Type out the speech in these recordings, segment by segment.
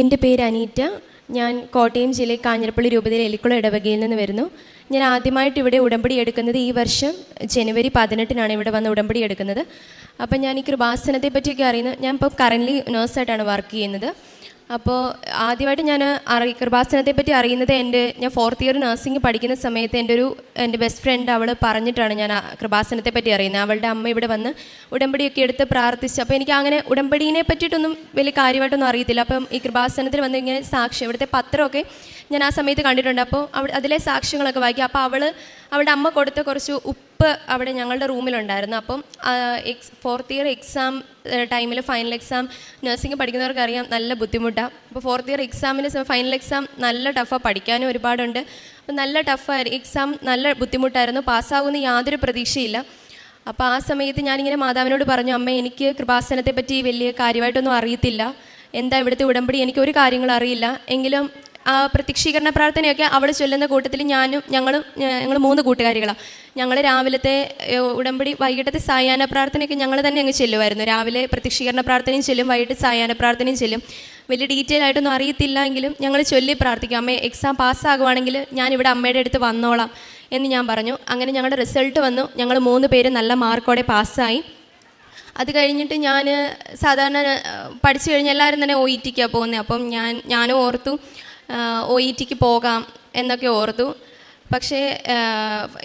എന്റെ പേര് അനീറ്റ. ഞാൻ കോട്ടയം ജില്ലയിൽ കാഞ്ഞിരപ്പള്ളി രൂപതയിൽ എലിക്കുള ഇടവകയിൽ നിന്ന് വരുന്നു. ഞാൻ ആദ്യമായിട്ട് ഇവിടെ ഉടമ്പടി എടുക്കുന്നത് ഈ വർഷം ജനുവരി പതിനെട്ടിനാണ് ഇവിടെ വന്ന് ഉടമ്പടി എടുക്കുന്നത്. അപ്പം ഞാൻ ഈ കൃപാസനത്തെ പറ്റിയൊക്കെ അറിയുന്നത് ഞാൻ ഇപ്പോൾ കറന്റ്ലി നേഴ്സായിട്ടാണ് വർക്ക് ചെയ്യുന്നത്. അപ്പോൾ ആദ്യമായിട്ട് ഞാൻ അറി കൃപാസനത്തെ പറ്റി അറിയുന്നത് എന്റെ ഞാൻ ഫോർത്ത് ഇയർ നഴ്സിംഗ് പഠിക്കുന്ന സമയത്ത് എന്റെ ഒരു എന്റെ ബെസ്റ്റ് ഫ്രണ്ട് അവൾ പറഞ്ഞിട്ടാണ് ഞാൻ കൃപാസനത്തെ പറ്റി അറിയുന്നത്. അവളുടെ അമ്മ ഇവിടെ വന്ന് ഉടമ്പടിയൊക്കെ എടുത്ത് പ്രാർത്ഥിച്ചു. അപ്പോൾ എനിക്ക് അങ്ങനെ ഉടമ്പടീനെ പറ്റിയിട്ടൊന്നും വലിയ കാര്യമായിട്ടൊന്നും അറിയത്തില്ല. അപ്പം ഈ കൃപാസനത്തിൽ വന്ന് ഇങ്ങനെ സാക്ഷ്യം ഇവിടുത്തെ പത്രമൊക്കെ ഞാൻ ആ സമയത്ത് കണ്ടിട്ടുണ്ട്. അപ്പോൾ അതിലെ സാക്ഷ്യങ്ങളൊക്കെ വായിക്കും. അപ്പോൾ അവൾ അവളുടെ അമ്മ കൊടുത്ത കുറച്ച് ഉപ്പ് അവിടെ ഞങ്ങളുടെ റൂമിലുണ്ടായിരുന്നു. അപ്പം എക്സ് ഫോർത്ത് ഇയർ എക്സാം ടൈമിൽ ഫൈനൽ എക്സാം നഴ്സിംഗ് പഠിക്കുന്നവർക്ക് അറിയാം നല്ല ബുദ്ധിമുട്ടാണ് അപ്പോൾ ഫോർത്ത് ഇയർ എക്സാമിന് ഫൈനൽ എക്സാം നല്ല ടഫാണ് പഠിക്കാനും ഒരുപാടുണ്ട്. അപ്പോൾ നല്ല ടഫായിരുന്നു എക്സാം നല്ല ബുദ്ധിമുട്ടായിരുന്നു. പാസ്സാകുമെന്ന് യാതൊരു പ്രതീക്ഷയില്ല. അപ്പോൾ ആ സമയത്ത് ഞാനിങ്ങനെ മാതാവിനോട് പറഞ്ഞു അമ്മ എനിക്ക് കൃപാസനത്തെ പറ്റി വലിയ കാര്യമായിട്ടൊന്നും അറിയത്തില്ല. എന്താ ഇവിടുത്തെ ഉടമ്പടി? എനിക്ക് ഒരു അറിയില്ല. എങ്കിലും പ്രത്യക്ഷീകരണ പ്രാർത്ഥനയൊക്കെ അവിടെ ചൊല്ലുന്ന കൂട്ടത്തിൽ ഞാനും ഞങ്ങളും ഞങ്ങൾ മൂന്ന് കൂട്ടുകാരികളാണ് ഞങ്ങൾ രാവിലത്തെ ഉടമ്പടി വൈകിട്ടത്തെ സായാഹ്ന പ്രാർത്ഥനയൊക്കെ ഞങ്ങൾ തന്നെ അങ്ങ് ചെല്ലുമായിരുന്നു. രാവിലെ പ്രത്യക്ഷീകരണ പ്രാർത്ഥനയും ചെല്ലും വൈകിട്ട് സായാഹ്ന പ്രാർത്ഥനയും ചെല്ലും. വലിയ ഡീറ്റെയിൽ ആയിട്ടൊന്നും അറിയത്തില്ല എങ്കിലും ഞങ്ങൾ ചൊല്ലി പ്രാർത്ഥിക്കും. അമ്മ എക്സാം പാസ്സാകുവാണെങ്കിൽ ഞാൻ ഇവിടെ അമ്മയുടെ അടുത്ത് വന്നോളാം എന്ന് ഞാൻ പറഞ്ഞു. അങ്ങനെ ഞങ്ങളുടെ റിസൾട്ട് വന്നു. ഞങ്ങൾ മൂന്ന് പേര് നല്ല മാർക്കോടെ പാസ്സായി. അത് കഴിഞ്ഞിട്ട് ഞാൻ സാധാരണ പഠിച്ചു കഴിഞ്ഞ് എല്ലാവരും തന്നെ ഒ ഇ പോകുന്നത് അപ്പം ഞാൻ ഞാനും ഓർത്തു ഒ ഇ ടിക്ക് പോകാം എന്നൊക്കെ ഓർത്തു. പക്ഷേ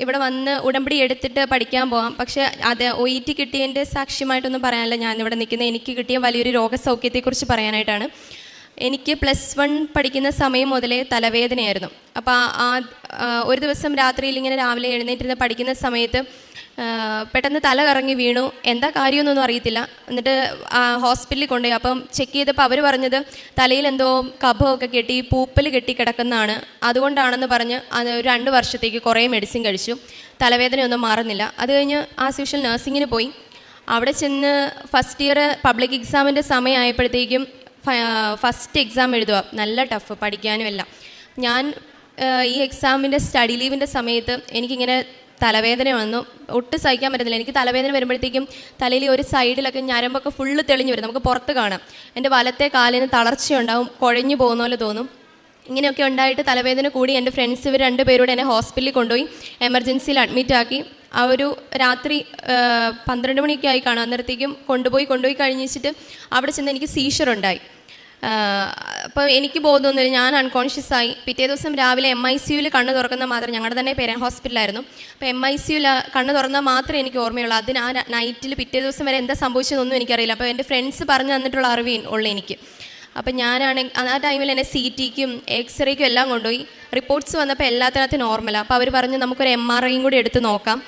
ഇവിടെ വന്ന് ഉടമ്പടി എടുത്തിട്ട് പഠിക്കാൻ പോകാം പക്ഷേ അത് ഒ ഇ ടി കിട്ടിയതിന്റെ സാക്ഷ്യമായിട്ടൊന്നും പറയാനല്ല. ഞാനിവിടെ നിൽക്കുന്നത് എനിക്ക് കിട്ടിയ വലിയൊരു രോഗസൗഖ്യത്തെക്കുറിച്ച് പറയാനായിട്ടാണ്. എനിക്ക് പ്ലസ് വൺ പഠിക്കുന്ന സമയം മുതലേ തലവേദനയായിരുന്നു. അപ്പോൾ ആ ഒരു ദിവസം രാത്രിയിൽ ഇങ്ങനെ രാവിലെ എഴുന്നേറ്റിരുന്ന് പഠിക്കുന്ന സമയത്ത് പെട്ടെന്ന് തല കറങ്ങി വീണു. എന്താ കാര്യമൊന്നും അറിയത്തില്ല. എന്നിട്ട് ഹോസ്പിറ്റലിൽ കൊണ്ടുപോയി. അപ്പം ചെക്ക് ചെയ്തപ്പോൾ അവർ പറഞ്ഞത് തലയിൽ എന്തോ കഫമൊക്കെ കെട്ടി പൂപ്പൽ കെട്ടി കിടക്കുന്നതാണ്. അതുകൊണ്ടാണെന്ന് പറഞ്ഞ് അത് രണ്ട് വർഷത്തേക്ക് കുറേ മെഡിസിൻ കഴിച്ചു. തലവേദനയൊന്നും മാറുന്നില്ല. അത് കഴിഞ്ഞ് ആസ് യൂഷ്വൽ നഴ്സിങ്ങിന് പോയി. അവിടെ ചെന്ന് ഫസ്റ്റ് ഇയർ പബ്ലിക് എക്സാമിന്റെ സമയമായപ്പോഴത്തേക്കും ഫസ്റ്റ് എക്സാം എഴുതുക. നല്ല ടഫ് പഠിക്കാനും എല്ലാം. ഞാൻ ഈ എക്സാമിന്റെ സ്റ്റഡി ലീവിന്റെ സമയത്ത് എനിക്കിങ്ങനെ തലവേദന വന്നു. ഒട്ടും സഹിക്കാൻ പറ്റുന്നില്ല. എനിക്ക് തലവേദന വരുമ്പോഴത്തേക്കും തലയിൽ ഒരു സൈഡിലൊക്കെ ഞരമ്പൊക്കെ ഫുള്ള് തെളിഞ്ഞു വരും. നമുക്ക് പുറത്ത് കാണാം. എന്റെ വലത്തെ കാലിന് തളർച്ചയുണ്ടാവും. കുഴഞ്ഞു പോകുന്ന പോലെ തോന്നും. ഇങ്ങനെയൊക്കെ ഉണ്ടായിട്ട് തലവേദന കൂടി എന്റെ ഫ്രണ്ട്സ് ഇവർ രണ്ടുപേരോട് എന്നെ ഹോസ്പിറ്റലിൽ കൊണ്ടുപോയി എമർജൻസിയിൽ അഡ്മിറ്റ് ആക്കി. ആ ഒരു രാത്രി പന്ത്രണ്ട് മണിയൊക്കെ ആയി കാണാം. അന്നേരത്തേക്കും കൊണ്ടുപോയി കൊണ്ടുപോയി കഴിഞ്ഞിട്ട് അവിടെ ചെന്ന് എനിക്ക് സീഷർ ഉണ്ടായി. അപ്പോൾ എനിക്ക് ബോധം ഒന്നുമില്ല ഞാൻ അൺകോൺഷ്യസ് ആയി. പിറ്റേ ദിവസം രാവിലെ എം ഐ സിയുവിൽ കണ്ണ് തുറക്കുന്ന മാത്രം ഞങ്ങളുടെ തന്നെ പേരൻ ഹോസ്പിറ്റലായിരുന്നു അപ്പോൾ എം ഐ സിയുവിൽ കണ്ണ് തുറന്നാൽ മാത്രമേ എനിക്ക് ഓർമ്മയുള്ളൂ. അതിന് ആ നൈറ്റിൽ പിറ്റേ ദിവസം വരെ എന്താ സംഭവിച്ചതൊന്നും എനിക്കറിയില്ല. അപ്പോൾ എന്റെ ഫ്രണ്ട്സ് പറഞ്ഞു തന്നിട്ടുള്ള അറിവ് ഉള്ളൂ എനിക്ക്. അപ്പം ഞാനാണെങ്കിൽ ആ ടൈമിൽ എന്നെ സി ടിക്കും എക്സ്റേക്കും എല്ലാം കൊണ്ടുപോയി. റിപ്പോർട്ട്സ് വന്നപ്പോൾ എല്ലാത്തിനകത്തും നോർമലാണ് അപ്പോൾ അവർ പറഞ്ഞു നമുക്കൊരു എം ആർ ഐയും കൂടി എടുത്ത് നോക്കാം.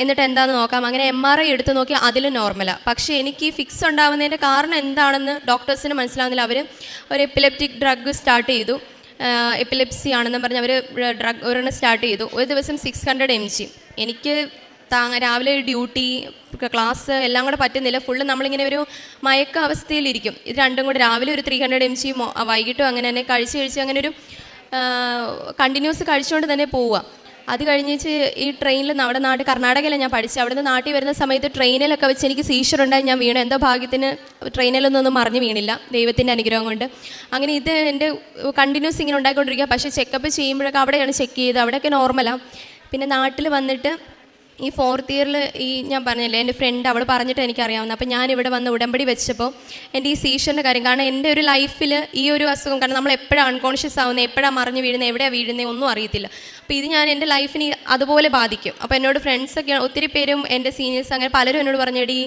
എന്നിട്ട് എന്താണെന്ന് നോക്കാം. അങ്ങനെ എം ആർ ഐ എടുത്ത് നോക്കി അതിൽ നോർമലാണ് പക്ഷേ എനിക്ക് ഫിക്സ് ഉണ്ടാവുന്നതിന്റെ കാരണം എന്താണെന്ന് ഡോക്ടേഴ്സിന് മനസ്സിലാകുന്നില്ല അവർ ഒരു എപ്പിലെപ്റ്റിക് ഡ്രഗ് സ്റ്റാർട്ട് ചെയ്തു. എപ്പിലെപ്സി ആണെന്ന് പറഞ്ഞ് അവർ ഡ്രഗ് ഒരെണ്ണം സ്റ്റാർട്ട് ചെയ്തു. ഒരു ദിവസം സിക്സ് ഹൺഡ്രഡ് എം ജി എനിക്ക് താങ്ങ രാവിലെ ഡ്യൂട്ടി ക്ലാസ് എല്ലാം കൂടെ പറ്റുന്നില്ല. ഫുള്ള് നമ്മളിങ്ങനെ ഒരു മയക്ക അവസ്ഥയിലിരിക്കും ഇത് രണ്ടും കൂടെ രാവിലെ ഒരു ത്രീ ഹൺഡ്രഡ് എം ജി വൈകിട്ടും അങ്ങനെ തന്നെ കഴിച്ച് കഴിച്ച് അങ്ങനെ ഒരു കണ്ടിന്യൂസ് കഴിച്ചുകൊണ്ട് തന്നെ പോവുക. അത് കഴിഞ്ഞിച്ച് ഈ ട്രെയിനിൽ നമ്മുടെ നാട് കർണാടകയിലാണ് ഞാൻ പഠിച്ചത് അവിടെ നിന്ന് നാട്ടിൽ വരുന്ന സമയത്ത് ട്രെയിനിലൊക്കെ വെച്ച് എനിക്ക് സീഷർ ഉണ്ടായി. ഞാൻ വീണു. എന്തോ ഭാഗ്യത്തിന് ട്രെയിനിലൊന്നും മറിഞ്ഞു വീണില്ല. ദൈവത്തിന്റെ അനുഗ്രഹം കൊണ്ട്. അങ്ങനെ ഇത് എന്റെ കണ്ടിന്യൂസ് ഇങ്ങനെ ഉണ്ടായിക്കൊണ്ടിരിക്കുക പക്ഷേ ചെക്കപ്പ് ചെയ്യുമ്പോഴൊക്കെ അവിടെയാണ് ചെക്ക് ചെയ്തത്. അവിടെയൊക്കെ നോർമലാണ് പിന്നെ നാട്ടിൽ വന്നിട്ട് ഈ ഫോർത്ത് ഇയറിൽ ഈ ഞാൻ പറഞ്ഞില്ലേ എന്റെ ഫ്രണ്ട് അവൾ പറഞ്ഞിട്ട് എനിക്കറിയാവുന്ന. അപ്പോൾ ഞാൻ ഇവിടെ വന്ന് ഉടമ്പടി വെച്ചപ്പോൾ എന്റെ ഈ സീഷറിന്റെ കാര്യം കാരണം എന്റെ ഒരു ലൈഫിൽ ഈ ഒരു അസുഖം കാരണം നമ്മൾ എപ്പോഴാണ് അൺകോൺഷ്യസ് ആവുന്നത് എപ്പോഴാണ് മറിഞ്ഞ് വീഴുന്നത് എവിടെയാണ് വീഴുന്നത് ഒന്നും അറിയത്തില്ല. അപ്പോൾ ഇത് ഞാൻ എന്റെ ലൈഫിനെ അതുപോലെ ബാധിക്കും. അപ്പോൾ എന്നോട് ഫ്രണ്ട്സൊക്കെ ഒത്തിരി പേരും എന്റെ സീനിയേഴ്സ് അങ്ങനെ പലരും എന്നോട് പറഞ്ഞിടി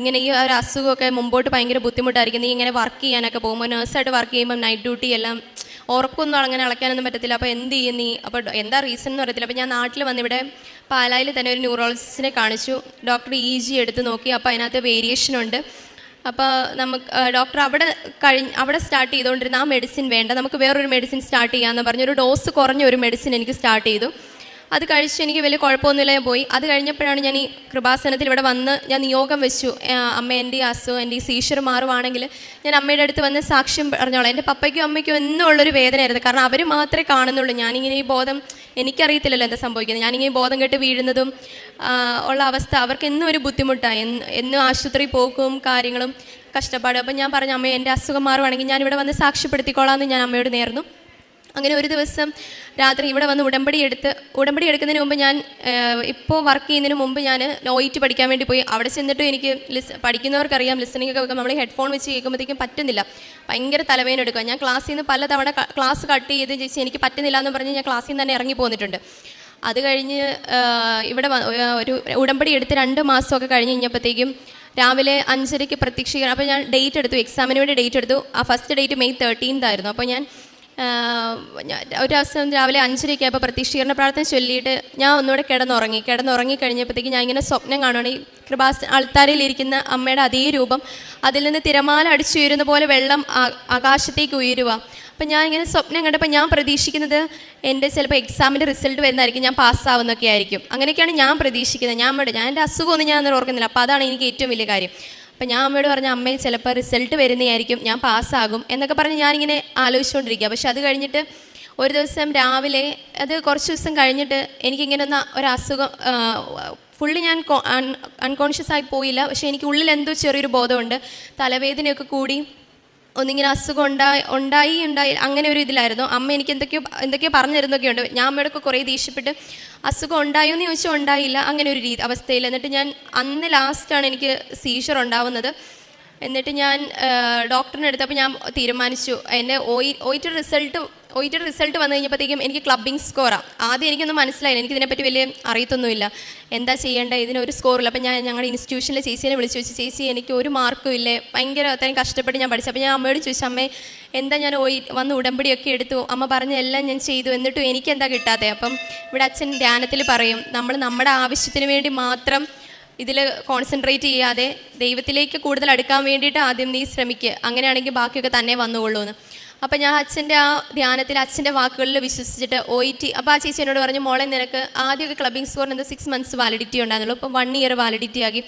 ഇങ്ങനെ ഈ ഒരു അസുഖമൊക്കെ മുമ്പോട്ട് ഭയങ്കര ബുദ്ധിമുട്ടായിരിക്കും. നീ ഇങ്ങനെ വർക്ക് ചെയ്യാനൊക്കെ പോകുമ്പോൾ നേഴ്സായിട്ട് വർക്ക് ചെയ്യുമ്പോൾ നൈറ്റ് ഡ്യൂട്ടി എല്ലാം ഉറക്കൊന്നും അങ്ങനെ അളക്കാനൊന്നും പറ്റത്തില്ല. അപ്പോൾ എന്ത് ചെയ്യും നീ? അപ്പോൾ എന്താ റീസൺ എന്ന് പറയത്തില്ല. അപ്പോൾ ഞാൻ നാട്ടിൽ വന്നിവിടെ പാലായിൽ തന്നെ ഒരു ന്യൂറോളജിസ്റ്റിനെ കാണിച്ചു. ഡോക്ടർ ഇ ജി എടുത്ത് നോക്കി. അപ്പോൾ അതിനകത്ത് വേരിയേഷൻ ഉണ്ട്. അപ്പോൾ നമുക്ക് ഡോക്ടർ അവിടെ കഴിഞ്ഞ് അവിടെ സ്റ്റാർട്ട് ചെയ്തുകൊണ്ടിരുന്ന ആ മെഡിസിൻ വേണ്ട. നമുക്ക് വേറൊരു മെഡിസിൻ സ്റ്റാർട്ട് ചെയ്യാമെന്ന് പറഞ്ഞു. ഒരു ഡോസ് കുറഞ്ഞ ഒരു മെഡിസിൻ എനിക്ക് സ്റ്റാർട്ട് ചെയ്തു. അത് കഴിച്ച് എനിക്ക് വലിയ കുഴപ്പമൊന്നുമില്ല ഞാൻ പോയി. അത് കഴിഞ്ഞപ്പോഴാണ് ഞാൻ ഈ കൃപാസനത്തിൽ ഇവിടെ വന്ന് ഞാൻ നിയോഗം വെച്ചു. അമ്മ എന്റെ ഈ അസുഖം എന്റെ ഈ സീഷർ മാറുവാണെങ്കിൽ ഞാൻ അമ്മയുടെ അടുത്ത് വന്ന് സാക്ഷ്യം പറഞ്ഞോളാം. എന്റെ പപ്പയ്ക്കും അമ്മയ്ക്കും എന്നും ഉള്ളൊരു വേദനയായിരുന്നു. കാരണം അവർ മാത്രമേ കാണുന്നുള്ളൂ. ഞാനിങ്ങനെ ഈ ബോധം എനിക്കറിയത്തില്ലല്ലോ എന്താ സംഭവിക്കുന്നത്. ഞാനിങ്ങനെ ബോധം കെട്ട് വീഴുന്നതും ഉള്ള അവസ്ഥ അവർക്ക് എന്നും ഒരു ബുദ്ധിമുട്ടാണ് എന്നും ആശുപത്രി പോക്കും കാര്യങ്ങളും കഷ്ടപ്പാട്. അപ്പം ഞാൻ പറഞ്ഞു അമ്മ എന്റെ അസുഖം മാറുവാണെങ്കിൽ ഞാൻ ഇവിടെ വന്ന് സാക്ഷ്യപ്പെടുത്തിക്കോളാം എന്ന് ഞാൻ അമ്മയോട് നേർന്നു. അങ്ങനെ ഒരു ദിവസം രാത്രി ഇവിടെ വന്ന് ഉടമ്പടി എടുത്ത് ഉടമ്പടി എടുക്കുന്നതിന് മുമ്പ് ഞാൻ ഇപ്പോൾ വർക്ക് ചെയ്യുന്നതിന് മുമ്പ് ഞാൻ നോയിറ്റ് പഠിക്കാൻ വേണ്ടി പോയി. അവിടെ ചെന്നിട്ടും എനിക്ക് ലിസ് പഠിക്കുന്നവർക്കറിയാം ലിസണിംഗ് ഒക്കെ നമ്മൾ ഹെഡ്ഫോൺ വെച്ച് കേൾക്കുമ്പോഴത്തേക്കും പറ്റുന്നില്ല. ഭയങ്കര തലവേദന എടുക്കുക ഞാൻ ക്ലാസ്സിൽ നിന്ന് പലതവണ ക്ലാസ് കട്ട് ചെയ്ത് ചേച്ചി എനിക്ക് പറ്റുന്നില്ല എന്ന് പറഞ്ഞ് ഞാൻ ക്ലാസ്സിൽ നിന്ന് തന്നെ ഇറങ്ങി പോന്നിട്ടുണ്ട്. അത് കഴിഞ്ഞ് ഇവിടെ ഒരു ഉടമ്പടി എടുത്ത് രണ്ട് മാസമൊക്കെ കഴിഞ്ഞ് കഴിഞ്ഞപ്പോഴത്തേക്കും രാവിലെ അഞ്ചരയ്ക്ക് പ്രതീക്ഷിക്കണം അപ്പോൾ ഞാൻ ഡേറ്റ് എടുത്തു എക്സാമിന് വേണ്ടി ഡേറ്റ് എടുത്തു. ആ ഫസ്റ്റ് ഡേറ്റ് മെയ് തേർട്ടീൻത് ആയിരുന്നു. അപ്പോൾ ഞാൻ ഒരു ദിവസം രാവിലെ അഞ്ചരയ്ക്ക് ആയപ്പോൾ പ്രതീക്ഷീകരണ പ്രാർത്ഥന ചൊല്ലിയിട്ട് ഞാൻ ഒന്നുകൂടെ കിടന്നുറങ്ങി. കിടന്നുറങ്ങി കഴിഞ്ഞപ്പോഴത്തേക്ക് ഞാൻ ഇങ്ങനെ സ്വപ്നം കാണുകയാണ് ഈ കൃപാസ് അൾത്താരയിലിരിക്കുന്ന അമ്മയുടെ അതേ രൂപം അതിൽ നിന്ന് തിരമാല അടിച്ചുയരുന്ന പോലെ വെള്ളം ആകാശത്തേക്ക് ഉയരുക അപ്പം ഞാൻ ഇങ്ങനെ സ്വപ്നം കണ്ടപ്പോൾ ഞാൻ പ്രതീക്ഷിക്കുന്നത് എന്റെ ചിലപ്പോൾ എക്സാമിന്റെ റിസൾട്ട് വരുന്നതായിരിക്കും ഞാൻ പാസ്സാവുന്നൊക്കെ ആയിരിക്കും. അങ്ങനെയൊക്കെയാണ് ഞാൻ പ്രതീക്ഷിക്കുന്നത്. ഞാൻ ഞാൻ എന്റെ അസുഖമൊന്നും ഞാൻ ഓർക്കുന്നില്ല. അപ്പോൾ അതാണ് എനിക്ക് ഏറ്റവും വലിയ കാര്യം. അപ്പം ഞാൻ അമ്മയോട് പറഞ്ഞ അമ്മയെ ചിലപ്പോൾ റിസൾട്ട് വരുന്നതായിരിക്കും ഞാൻ പാസ്സാകും എന്നൊക്കെ പറഞ്ഞ് ഞാനിങ്ങനെ ആലോചിച്ചുകൊണ്ടിരിക്കുക പക്ഷെ അത് കഴിഞ്ഞിട്ട് ഒരു ദിവസം രാവിലെ അത് കുറച്ച് ദിവസം കഴിഞ്ഞിട്ട് എനിക്കിങ്ങനെ ഒന്ന് ഒരു അസുഖം ഫുള്ളി ഞാൻ അൺകോൺഷ്യസ് ആയി പോയില്ല. പക്ഷേ എനിക്ക് ഉള്ളിൽ എന്തോ ചെറിയൊരു ബോധമുണ്ട്. തലവേദനയൊക്കെ കൂടി ഒന്നിങ്ങനെ അസുഖം ഉണ്ടായി ഉണ്ടായി ഉണ്ടായി അങ്ങനെ ഒരു ഇതിലായിരുന്നു. അമ്മ എനിക്ക് എന്തൊക്കെയോ എന്തൊക്കെയോ പറഞ്ഞു തരുന്നൊക്കെ ഉണ്ട്. ഞാൻ അമ്മയോടൊക്കെ കുറേ ദേഷ്യപ്പെട്ട് അസുഖം ഉണ്ടായോ? എന്ന് ചോദിച്ചാൽ ഉണ്ടായില്ല. അങ്ങനെ ഒരു രീതി അവസ്ഥയിൽ. എന്നിട്ട് ഞാൻ അന്ന് ലാസ്റ്റാണ് എനിക്ക് സീഷർ ഉണ്ടാവുന്നത്. എന്നിട്ട് ഞാൻ ഡോക്ടറിനെ അടുത്തപ്പോൾ ഞാൻ തീരുമാനിച്ചു. എന്റെ ഓയി ഒയിറ്റ് റിസൾട്ട് ഓയിറ്റ് റിസൾട്ട് വന്നു കഴിഞ്ഞപ്പോഴത്തേക്കും എനിക്ക് ക്ലബിംഗ് സ്കോറാണ് ആദ്യം എനിക്കൊന്നും മനസ്സിലായില്ല. എനിക്ക് ഇതിനെപ്പറ്റി വലിയ അറിയത്തൊന്നുമില്ല. എന്താ ചെയ്യേണ്ടത് ഇതിനൊരു സ്കോറില്ല. അപ്പോൾ ഞാൻ ഞങ്ങളുടെ ഇൻസ്റ്റിറ്റ്യൂഷനിലെ ചേച്ചീനെ വിളിച്ചു വെച്ചു ചേച്ചി എനിക്ക് ഒരു മാർക്കും ഇല്ലേ. ഭയങ്കര അത്രയും കഷ്ടപ്പെട്ട് ഞാൻ പഠിച്ചു. അപ്പോൾ ഞാൻ അമ്മയോട് ചോദിച്ചു അമ്മേ എന്താ ഞാൻ ഓയി വന്ന് ഉടമ്പടിയൊക്കെ എടുത്തു? അമ്മ പറഞ്ഞ എല്ലാം ഞാൻ ചെയ്തു. എന്നിട്ടും എനിക്ക് എന്താ കിട്ടാത്തത് അപ്പം ഇവിടെ അച്ഛൻ ധ്യാനത്തിൽ പറയും നമ്മൾ നമ്മുടെ ആവശ്യത്തിന് വേണ്ടി മാത്രം ഇതിൽ കോൺസെൻട്രേറ്റ് ചെയ്യാതെ ദൈവത്തിലേക്ക് കൂടുതൽ അടുക്കാൻ വേണ്ടിയിട്ട് ആദ്യം നീ ശ്രമിക്കുക അങ്ങനെയാണെങ്കിൽ ബാക്കിയൊക്കെ തന്നെ വന്നുകൊള്ളൂ എന്ന് അപ്പം ഞാൻ അച്ഛന്റെ ആ ധ്യാനത്തിൽ അച്ഛന്റെ വാക്കുകളിൽ വിശ്വസിച്ചിട്ട് ഒ ഇ ടി അപ്പോൾ ആ ചേച്ചി എന്നോട് പറഞ്ഞു മോളെ നിനക്ക് ആദ്യമൊക്കെ ക്ലബിംഗ് സ്കോറിന് എന്താ സിക്സ് മന്ത്സ് വാലിഡിറ്റി ഉണ്ടായിരുന്നുള്ളൂ. ഇപ്പം വൺ ഇയർ വാലിഡിറ്റി ആക്കി.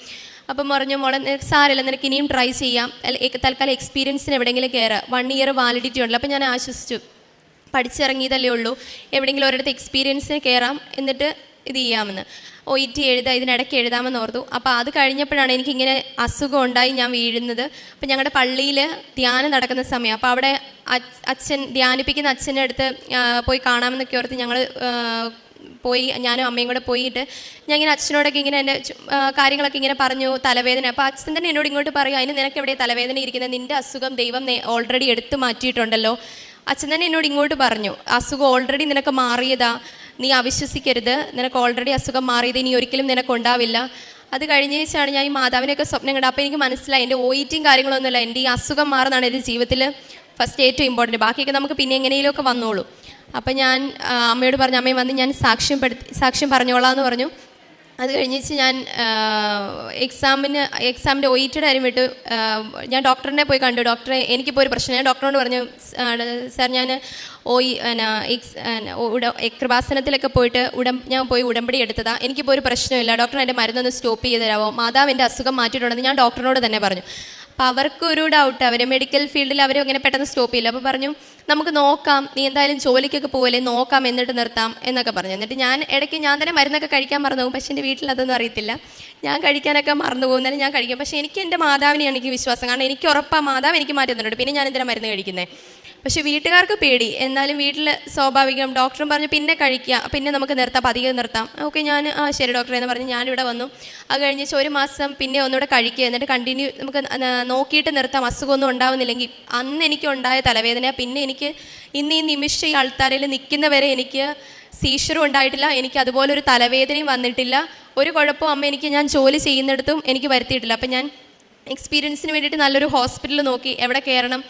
അപ്പം പറഞ്ഞു മോളെ സാരമില്ല. നിനക്ക് ഇനിയും ട്രൈ ചെയ്യാം. തൽക്കാലം എക്സ്പീരിയൻസിന് എവിടെയെങ്കിലും കയറാം വൺ ഇയർ വാലിഡിറ്റി ഉണ്ടല്ലോ. അപ്പം ഞാൻ ആശ്വസിച്ചു. പഠിച്ചിറങ്ങിയതല്ലേ ഉള്ളൂ. എവിടെയെങ്കിലും ഒരിടത്ത് എക്സ്പീരിയൻസിന് കയറാം എന്നിട്ട് ഇത് ചെയ്യാമെന്ന്. ഒ ഇ എഴുതാം ഇതിനിടയ്ക്ക് എഴുതാമെന്ന് ഓർത്തു. അപ്പോൾ അത് കഴിഞ്ഞപ്പോഴാണ് എനിക്കിങ്ങനെ അസുഖം ഉണ്ടായി ഞാൻ വീഴുന്നത്. അപ്പം ഞങ്ങളുടെ പള്ളിയിൽ ധ്യാനം നടക്കുന്ന സമയം. അപ്പോൾ അവിടെ അച്ഛൻ ധ്യാനിപ്പിക്കുന്ന അച്ഛന്റെ അടുത്ത് പോയി കാണാമെന്നൊക്കെ ഓർത്ത് ഞങ്ങൾ പോയി ഞാനും അമ്മയും കൂടെ പോയിട്ട് ഞാൻ ഇങ്ങനെ അച്ഛനോടൊക്കെ ഇങ്ങനെ എന്റെ കാര്യങ്ങളൊക്കെ ഇങ്ങനെ പറഞ്ഞു തലവേദന. അപ്പോൾ അച്ഛൻ തന്നെ എന്നോട് ഇങ്ങോട്ട് പറയും അതിന് നിനക്ക് എവിടെ തലവേദന ഇരിക്കുന്നത് നിന്റെ അസുഖം ദൈവം ഓൾറെഡി എടുത്തു മാറ്റിയിട്ടുണ്ടല്ലോ. അച്ഛൻ തന്നെ എന്നോട് ഇങ്ങോട്ട് പറഞ്ഞു അസുഖം ഓൾറെഡി നിനക്ക് മാറിയതാ നീ അവിശ്വസിക്കരുത് നിനക്ക് ഓൾറെഡി അസുഖം മാറിയത് ഇനി ഒരിക്കലും നിനക്ക് ഉണ്ടാവില്ല അത് കഴിഞ്ഞ ശേഷമാണ് ഞാൻ ഈ മാതാവിനെയൊക്കെ സ്വപ്നം കണ്ടത്. അപ്പോൾ എനിക്ക് മനസ്സിലായി എന്റെ ഓയിറ്റും കാര്യങ്ങളൊന്നുമില്ല എന്റെ ഈ അസുഖം മാറുന്നതാണ് എന്റെ ജീവിതത്തിൽ ഫസ്റ്റ് ഏറ്റവും ഇമ്പോർട്ടന്റ് ബാക്കിയൊക്കെ നമുക്ക് പിന്നെ എങ്ങനെയെങ്കിലുമൊക്കെ വന്നോളൂ. അപ്പം ഞാൻ അമ്മയോട് പറഞ്ഞു അമ്മയും വന്ന് ഞാൻ സാക്ഷ്യം പെടുത്തി സാക്ഷ്യം പറഞ്ഞോളാം എന്ന് പറഞ്ഞു. അത് കഴിഞ്ഞിച്ച് ഞാൻ എക്സാമിന് എക്സാമിന്റെ ഒയിറ്റഡ് കാര്യം വിട്ടു ഞാൻ ഡോക്ടറിനെ പോയി കണ്ടു. ഡോക്ടറെ എനിക്കിപ്പോൾ ഒരു പ്രശ്നം. ഞാൻ ഡോക്ടറോട് പറഞ്ഞു സാർ ഞാൻ ഓയി എക്സ് ഉട കൃപാസനത്തിലൊക്കെ പോയിട്ട് ഉടം ഞാൻ പോയി ഉടമ്പടി എടുത്തതാണ് എനിക്കിപ്പോൾ ഒരു പ്രശ്നമില്ല ഡോക്ടർ എന്റെ മരുന്നൊന്ന് സ്റ്റോപ്പ് ചെയ്ത് തരാമോ മാതാവ് എന്റെ അസുഖം മാറ്റിയിട്ടുണ്ടെന്ന് ഞാൻ ഡോക്ടറിനോട് തന്നെ പറഞ്ഞു. അപ്പോൾ അവർക്കൊരു ഡൗട്ട് അവർ മെഡിക്കൽ ഫീൽഡിൽ അവർ അങ്ങനെ പെട്ടെന്ന് സ്റ്റോപ്പ് ചെയ്യില്ല. അപ്പോൾ പറഞ്ഞു നമുക്ക് നോക്കാം നീ എന്തായാലും ജോലിക്കൊക്കെ പോകില്ലേ നോക്കാം എന്നിട്ട് നിർത്താം എന്നൊക്കെ പറഞ്ഞു. എന്നിട്ട് ഞാൻ ഇടയ്ക്ക് ഞാൻ തന്നെ മരുന്നൊക്കെ കഴിക്കാൻ മറന്നു പോകും പക്ഷേ എന്റെ വീട്ടിൽ അതൊന്നും അറിയത്തില്ല. ഞാൻ കഴിക്കാനൊക്കെ മറന്നു പോകുന്നതിന് ഞാൻ കഴിക്കും. പക്ഷേ എനിക്ക് എന്റെ മാതാവിനെയാണ് എനിക്ക് വിശ്വാസം. കാരണം എനിക്ക് ഉറപ്പാണ് മാതാവ് എനിക്ക് മാറ്റി തന്നിട്ടുണ്ട്. പിന്നെ ഞാൻ എന്തിനാണ് മരുന്ന് കഴിക്കുന്നത് പക്ഷേ വീട്ടുകാർക്ക് പേടി. എന്നാലും വീട്ടിൽ സ്വാഭാവികം ഡോക്ടറും പറഞ്ഞു പിന്നെ കഴിക്കുക പിന്നെ നമുക്ക് നിർത്താം പതിയെ നിർത്താം. ഓക്കെ ഞാൻ ആ ശരി ഡോക്ടറെ എന്ന് പറഞ്ഞ് ഞാനിവിടെ വന്നു. അത് കഴിഞ്ഞ് ഒരു മാസം പിന്നെ ഒന്നുകൂടെ കഴിക്കുക. എന്നിട്ട് കണ്ടിന്യൂ നമുക്ക് നോക്കിയിട്ട് നിർത്താം. അസുഖമൊന്നും ഉണ്ടാവുന്നില്ലെങ്കിൽ. അന്ന് എനിക്ക് ഉണ്ടായ തലവേദന പിന്നെ എനിക്ക് ഇന്ന് ഈ നിമിഷം ഈ ആൾത്താരയിൽ നിൽക്കുന്നവരെ എനിക്ക് സീഷറും ഉണ്ടായിട്ടില്ല. എനിക്ക് അതുപോലെ ഒരു തലവേദനയും വന്നിട്ടില്ല. ഒരു കുഴപ്പവും അമ്മ എനിക്ക് ഞാൻ ജോലി ചെയ്യുന്നിടത്തും എനിക്ക് വരുത്തിയിട്ടില്ല. അപ്പം ഞാൻ എക്സ്പീരിയൻസിന് വേണ്ടിയിട്ട് നല്ലൊരു ഹോസ്പിറ്റൽ നോക്കി. എവിടെ കയറണം?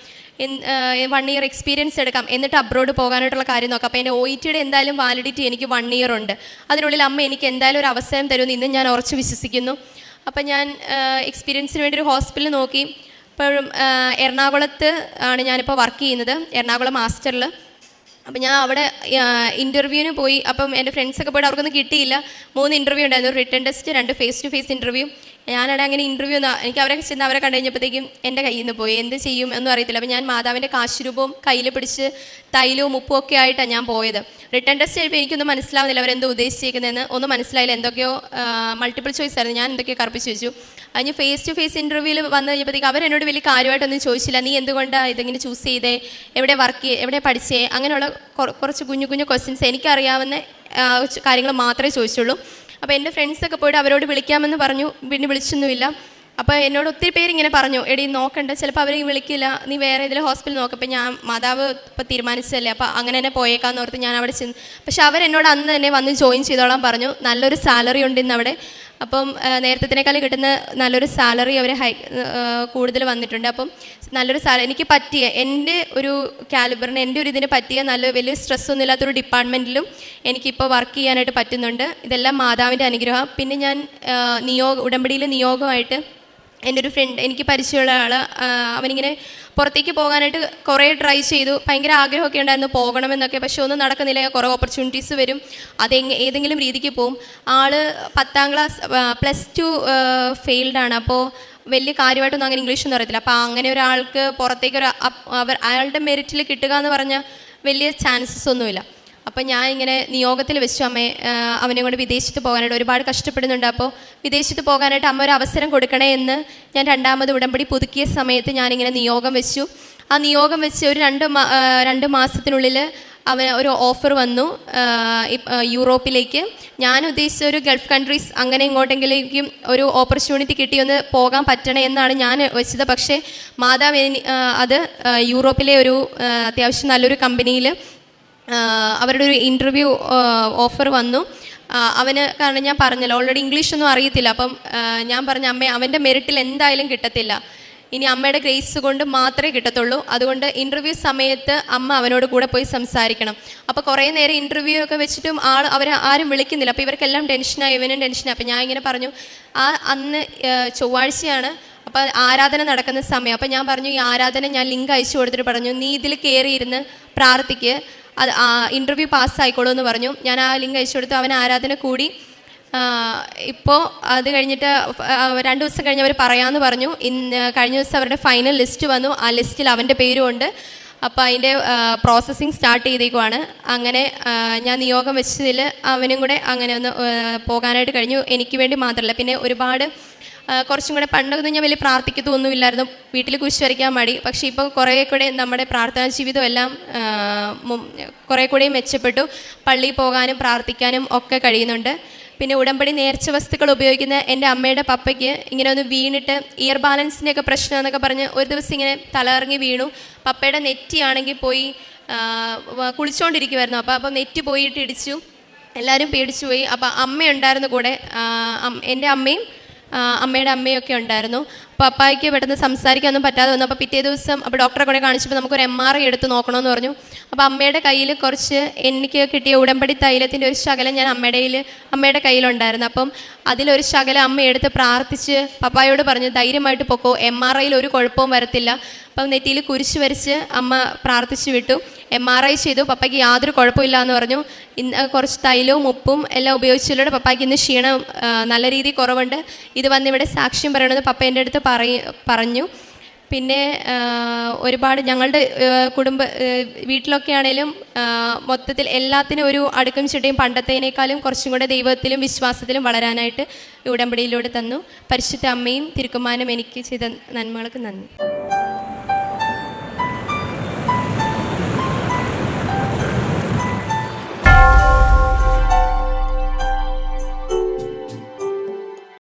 വൺ ഇയർ എക്സ്പീരിയൻസ് എടുക്കാം. എന്നിട്ട് അബ്രോഡ് പോകാനായിട്ടുള്ള കാര്യം നോക്കാം. അപ്പോൾ എന്റെ ഒ ഇ ടിയുടെ എന്തായാലും വാലിഡിറ്റി എനിക്ക് വൺ ഇയർ ഉണ്ട്. അതിനുള്ളിൽ അമ്മ എനിക്ക് എന്തായാലും ഒരു അവസരം തരുമെന്ന് ഇന്ന് ഞാൻ ഉറച്ചു വിശ്വസിക്കുന്നു. അപ്പം ഞാൻ എക്സ്പീരിയൻസിന് വേണ്ടി ഒരു ഹോസ്പിറ്റൽ നോക്കി. ഇപ്പോഴും എറണാകുളത്ത് ആണ് ഞാനിപ്പോൾ വർക്ക് ചെയ്യുന്നത്. എറണാകുളം മാസ്റ്ററിൽ അപ്പം ഞാൻ അവിടെ ഇന്റർവ്യൂവിന് പോയി. അപ്പം എന്റെ ഫ്രണ്ട്സൊക്കെ പോയിട്ട് അവർക്കൊന്നും കിട്ടിയില്ല. മൂന്ന് ഇന്റർവ്യൂ ഉണ്ടായിരുന്നു. റിട്ടേൺ ടെസ്റ്റ് രണ്ട് ഫേസ് ടു ഫേസ് ഇന്റർവ്യൂ ഞാനാണെങ്കിൽ അങ്ങനെ ഇന്റർവ്യൂ എനിക്ക് അവരെ ചെന്ന് അവരെ കണ്ടു കഴിഞ്ഞപ്പോഴത്തേക്കും എന്റെ കയ്യിൽ നിന്ന് പോയി. എന്ത് ചെയ്യും എന്നും അറിയത്തില്ല. അപ്പോൾ ഞാൻ മാതാവിന്റെ കാശുരൂപവും കയ്യിൽ പിടിച്ച് തൈലവും ഉപ്പും ഒക്കെ ആയിട്ടാണ് ഞാൻ പോയത്. റിട്ടേൺ ടെസ്റ്റ് ചെയ്യുമ്പോൾ എനിക്കൊന്നും മനസ്സിലാവുന്നില്ല അവരെന്തോ ഉദ്ദേശിച്ചേക്കുന്നതെന്ന്. ഒന്നും മനസ്സിലായില്ല. എന്തൊക്കെയോ മൾട്ടിപ്പിൾ ചോയ്സ് ആയിരുന്നു. ഞാൻ എന്തൊക്കെയോ കറുപ്പിച്ച് വെച്ചു. അതിന് ഫേസ് ടു ഫേസ് ഇന്റർവ്യൂവിൽ വന്നു കഴിഞ്ഞപ്പോഴത്തേക്ക് അവരെന്നോട് വലിയ കാര്യമായിട്ടൊന്നും ചോദിച്ചില്ല. നീ എന്തുകൊണ്ടാണ് ഇതിങ്ങനെ ചൂസ് ചെയ്തേ? എവിടെ വർക്ക് എവിടെ പഠിച്ചേ? അങ്ങനെയുള്ള കുറച്ച് കുഞ്ഞു കുഞ്ഞു ക്വസ്റ്റ്യൻസ് എനിക്കറിയാവുന്ന കാര്യങ്ങൾ മാത്രമേ ചോദിച്ചുള്ളൂ. അപ്പോൾ എന്റെ ഫ്രണ്ട്സൊക്കെ പോയിട്ട് അവരോട് വിളിക്കാമെന്ന് പറഞ്ഞു. പിന്നെ വിളിച്ചൊന്നുമില്ല. അപ്പോൾ എന്നോട് ഒത്തിരി പേര് ഇങ്ങനെ പറഞ്ഞു എടി നോക്കണ്ട. ചിലപ്പോൾ അവർ വിളിക്കില്ല. നീ വേറെ ഏതെങ്കിലും ഹോസ്പിറ്റൽ നോക്ക്. അപ്പോൾ ഞാൻ മാതാവ് ഇപ്പോൾ തീരുമാനിച്ചതല്ലേ. അപ്പോൾ അങ്ങനെ തന്നെ പോയേക്കാന്ന് ഓർത്ത് ഞാൻ അവിടെ ചെന്ന്. പക്ഷെ അവരെന്നോട് അന്ന് തന്നെ വന്ന് ജോയിൻ ചെയ്തോളാൻ പറഞ്ഞു. നല്ലൊരു സാലറി ഉണ്ട് ഇന്ന് അവിടെ അപ്പം നേരത്തേക്കാൾ കിട്ടുന്ന നല്ലൊരു സാലറി അവർ ഹൈ കൂടുതൽ വന്നിട്ടുണ്ട്. അപ്പം നല്ലൊരു സാലറി എനിക്ക് പറ്റിയ എന്റെ ഒരു കാലിബറിന് എന്റെ ഒരു ഇതിന് പറ്റിയ നല്ല വലിയ സ്ട്രെസ് ഒന്നും ഇല്ലാത്തൊരു ഡിപ്പാർട്ട്മെന്റിലും എനിക്കിപ്പോൾ വർക്ക് ചെയ്യാനായിട്ട് പറ്റുന്നുണ്ട്. ഇതെല്ലാം മാതാവിന്റെ അനുഗ്രഹം. പിന്നെ ഞാൻ നിയോഗ ഉടമ്പടിയിൽ നിയോഗമായിട്ട് എന്റെ ഒരു ഫ്രണ്ട് എനിക്ക് പരിചയമുള്ള ആൾ അവനിങ്ങനെ പുറത്തേക്ക് പോകാനായിട്ട് കുറേ ട്രൈ ചെയ്തു. ഭയങ്കര ആഗ്രഹമൊക്കെ ഉണ്ടായിരുന്നു പോകണമെന്നൊക്കെ പക്ഷേ ഒന്നും നടക്കുന്നില്ല. കുറേ ഓപ്പർച്യൂണിറ്റീസ് വരും. അതെങ്ങ ഏതെങ്കിലും രീതിക്ക് പോവും. ആൾ പത്താം ക്ലാസ് പ്ലസ് ടു ഫെയിൽഡാണ് അപ്പോൾ വലിയ കാര്യമായിട്ടൊന്നും അങ്ങനെ ഇംഗ്ലീഷൊന്നും അറിയത്തില്ല. അപ്പോൾ അങ്ങനെ ഒരാൾക്ക് പുറത്തേക്ക് ഒരു അവർ അയാളുടെ മെറിറ്റിൽ കിട്ടുക എന്ന് പറഞ്ഞാൽ വലിയ ചാൻസസ് ഒന്നുമില്ല. അപ്പം ഞാൻ ഇങ്ങനെ നിയോഗത്തിൽ വെച്ചു അമ്മേ അവനെ കൊണ്ട് വിദേശത്ത് പോകാനായിട്ട് ഒരുപാട് കഷ്ടപ്പെടുന്നുണ്ട്. അപ്പോൾ വിദേശത്ത് പോകാനായിട്ട് അമ്മ ഒരു അവസരം കൊടുക്കണേ എന്ന് ഞാൻ രണ്ടാമത് ഉടമ്പടി പുതുക്കിയ സമയത്ത് ഞാനിങ്ങനെ നിയോഗം വെച്ചു. ആ നിയോഗം വെച്ച് ഒരു രണ്ട് രണ്ട് മാസത്തിനുള്ളിൽ അവൻ ഒരു ഓഫർ വന്നു യൂറോപ്പിലേക്ക്. ഞാൻ ഉദ്ദേശിച്ച ഒരു ഗൾഫ് കൺട്രീസ് അങ്ങനെ ഇങ്ങോട്ടെങ്കിലേക്കും ഒരു ഓപ്പർച്യൂണിറ്റി കിട്ടിയൊന്ന് പോകാൻ പറ്റണേ എന്നാണ് ഞാൻ വെച്ചത്. പക്ഷേ മാതാവ് അത് യൂറോപ്പിലെ ഒരു അത്യാവശ്യം നല്ലൊരു കമ്പനിയിൽ അവരുടെ ഒരു ഇന്റർവ്യൂ ഓഫർ വന്നു. അവന് കാരണം ഞാൻ പറഞ്ഞല്ലോ ഓൾറെഡി ഇംഗ്ലീഷ് ഒന്നും അറിയത്തില്ല. അപ്പം ഞാൻ പറഞ്ഞ അമ്മ അവന്റെ മെറിറ്റിൽ എന്തായാലും കിട്ടത്തില്ല. ഇനി അമ്മയുടെ ഗ്രേസ് കൊണ്ട് മാത്രമേ കിട്ടത്തുള്ളൂ. അതുകൊണ്ട് ഇന്റർവ്യൂ സമയത്ത് അമ്മ അവനോട് കൂടെ പോയി സംസാരിക്കണം. അപ്പോൾ കുറേ നേരം ഇന്റർവ്യൂ ഒക്കെ വെച്ചിട്ടും ആൾ അവരെ ആരും വിളിക്കുന്നില്ല. അപ്പോൾ ഇവർക്കെല്ലാം ടെൻഷനായി ഇവനും ടെൻഷനായി അപ്പോൾ ഞാൻ ഇങ്ങനെ പറഞ്ഞു ആ അന്ന് ചൊവ്വാഴ്ചയാണ്. അപ്പോൾ ആരാധന നടക്കുന്ന സമയം. അപ്പോൾ ഞാൻ പറഞ്ഞു ഈ ആരാധന ഞാൻ ലിങ്ക് അയച്ചു കൊടുത്തിട്ട് പറഞ്ഞു നീ ഇതിൽ കയറിയിരുന്ന് പ്രാർത്ഥിക്ക്. അത് ഇന്റർവ്യൂ പാസ്സായിക്കോളൂ എന്ന് പറഞ്ഞു. ഞാൻ ആ ലിങ്ക് അയച്ചു കൊടുത്തു. അവൻ ആരാധന കൂടി. ഇപ്പോൾ അത് കഴിഞ്ഞിട്ട് രണ്ട് ദിവസം കഴിഞ്ഞ് അവർ പറയാമെന്ന് പറഞ്ഞു. ഇന്ന് കഴിഞ്ഞ ദിവസം അവരുടെ ഫൈനൽ ലിസ്റ്റ് വന്നു. ആ ലിസ്റ്റിൽ അവന്റെ പേരും ഉണ്ട്. അപ്പോൾ അതിന്റെ പ്രോസസ്സിങ് സ്റ്റാർട്ട് ചെയ്തേക്കുവാണ്. അങ്ങനെ ഞാൻ നിയോഗം വെച്ചതിൽ അവനും കൂടെ അങ്ങനെ ഒന്ന് പോകാനായിട്ട് കഴിഞ്ഞു. എനിക്ക് വേണ്ടി മാത്രമല്ല പിന്നെ ഒരുപാട് കുറച്ചും കൂടെ പണ്ടൊന്നും ഞാൻ വലിയ പ്രാർത്ഥിക്കത്തൊന്നുമില്ലായിരുന്നു. വീട്ടിൽ കുരിശ് വരയ്ക്കാൻ മടി. പക്ഷേ ഇപ്പോൾ കുറേ കൂടെ നമ്മുടെ പ്രാർത്ഥനാ ജീവിതം എല്ലാം കുറേ കൂടെ മെച്ചപ്പെട്ടു. പള്ളിയിൽ പോകാനും പ്രാർത്ഥിക്കാനും ഒക്കെ കഴിയുന്നുണ്ട്. പിന്നെ ഉടമ്പടി നേർച്ച വസ്തുക്കൾ ഉപയോഗിക്കുന്ന എന്റെ അമ്മയുടെ പപ്പയ്ക്ക് ഇങ്ങനെ ഒന്ന് വീണിട്ട് ഇയർ ബാലൻസിന്റെയൊക്കെ പ്രശ്നം എന്നൊക്കെ പറഞ്ഞ് ഒരു ദിവസം ഇങ്ങനെ തലകറങ്ങി വീണു. പപ്പയുടെ നെറ്റിയാണെങ്കിൽ പോയി കുളിച്ചുകൊണ്ടിരിക്കുമായിരുന്നു അപ്പോൾ അപ്പം നെറ്റ് പോയിട്ട് ഇടിച്ചു. എല്ലാവരും പേടിച്ചു പോയി അപ്പോൾ അമ്മയുണ്ടായിരുന്നു കൂടെ. എന്റെ അമ്മയും അമ്മയുടെ അമ്മയൊക്കെ ഉണ്ടായിരുന്നു. അപ്പോൾ അപ്പായ്ക്ക് പെട്ടെന്ന് സംസാരിക്കാനൊന്നും പറ്റാതെ വന്നു. അപ്പോൾ പിറ്റേ ദിവസം അപ്പോൾ ഡോക്ടറെ കൂടെ കാണിച്ചപ്പോൾ നമുക്കൊരു എം ആർ ഐ എടുത്ത് നോക്കണമെന്ന് പറഞ്ഞു. അപ്പോൾ അമ്മയുടെ കയ്യിൽ കുറച്ച് എനിക്ക് കിട്ടിയ ഉടമ്പടി തൈലത്തിന്റെ ഒരു ശകലം ഞാൻ അമ്മയുടെ അമ്മയുടെ കയ്യിലുണ്ടായിരുന്നു. അപ്പം അതിലൊരു ശകലം അമ്മ എടുത്ത് പ്രാർത്ഥിച്ച് പപ്പായോട് പറഞ്ഞു ധൈര്യമായിട്ട് പൊക്കോ എം ആർ ഐയിൽ ഒരു കുഴപ്പവും വരത്തില്ല. അപ്പം നെറ്റിയിൽ കുരിശ് വരച്ച് അമ്മ പ്രാർത്ഥിച്ചു വിട്ടു. എം ആർ ഐ ചെയ്തു. പപ്പയ്ക്ക് യാതൊരു കുഴപ്പമില്ല എന്ന് പറഞ്ഞു. ഇന്ന് കുറച്ച് തൈലവും ഉപ്പും എല്ലാം ഉപയോഗിച്ചതിലൂടെ പപ്പായ്ക്ക് ഇന്ന് ക്ഷീണം നല്ല രീതിയിൽ കുറവുണ്ട്. ഇത് വന്നിവിടെ സാക്ഷ്യം പറയണമെന്ന് പപ്പ എന്റെ അടുത്ത് പറഞ്ഞു. പിന്നെ ഒരുപാട് ഞങ്ങളുടെ കുടുംബ വീട്ടിലൊക്കെ ആണെങ്കിലും ആ, മൊത്തത്തിൽ എല്ലാത്തിനും ഒരു അടുക്കും ചിട്ടയും പണ്ടത്തേനേക്കാളും കുറച്ചും കൂടെ ദൈവത്തിലും വിശ്വാസത്തിലും വളരാനായിട്ട് ഉടമ്പടിയിലൂടെ തന്നു. പരിശുദ്ധ അമ്മയും തിരുക്കുമാനും എനിക്ക് ചെയ്ത നന്മകൾക്ക് നന്ദി.